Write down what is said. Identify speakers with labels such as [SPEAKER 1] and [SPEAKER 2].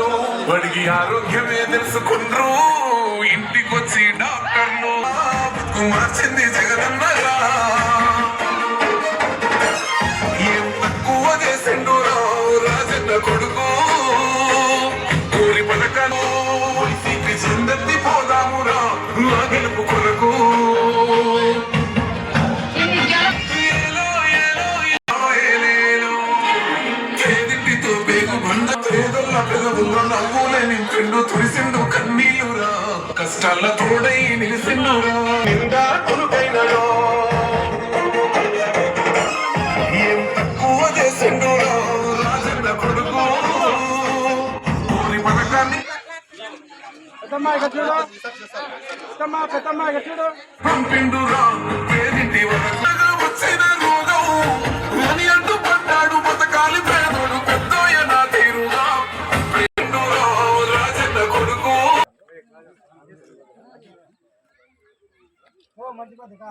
[SPEAKER 1] వాళ్ళు వాడికి ఆరోగ్యమే తెలుసుకుండ్రు. ఇంటికొచ్చి డాక్టర్లు మార్చింది జగనన్నగా ఏం తక్కువ చేసిండు రాజన్న కొడుకు. కోరి పథకాలు వైసీపీ చెందెత్తి పోదామురా ఆ గెలుపు కొరకు. పేదల పెదవుల్లో నవ్వులే నింపిండు తుడిసిండు కన్నీళ్ళురా. కష్టాల తోడై నిలిసిండురా. నిండా కొనుకైనడో ఏం తక్కువ చేసిండురా రాజన్న కొడుకు. ఊరి పథకాన్ని
[SPEAKER 2] పెద్దమ్మ పెద్దమ్మ
[SPEAKER 1] పంపిండురా.
[SPEAKER 2] ಓ ಮಂಜು ಬಂದಿಗ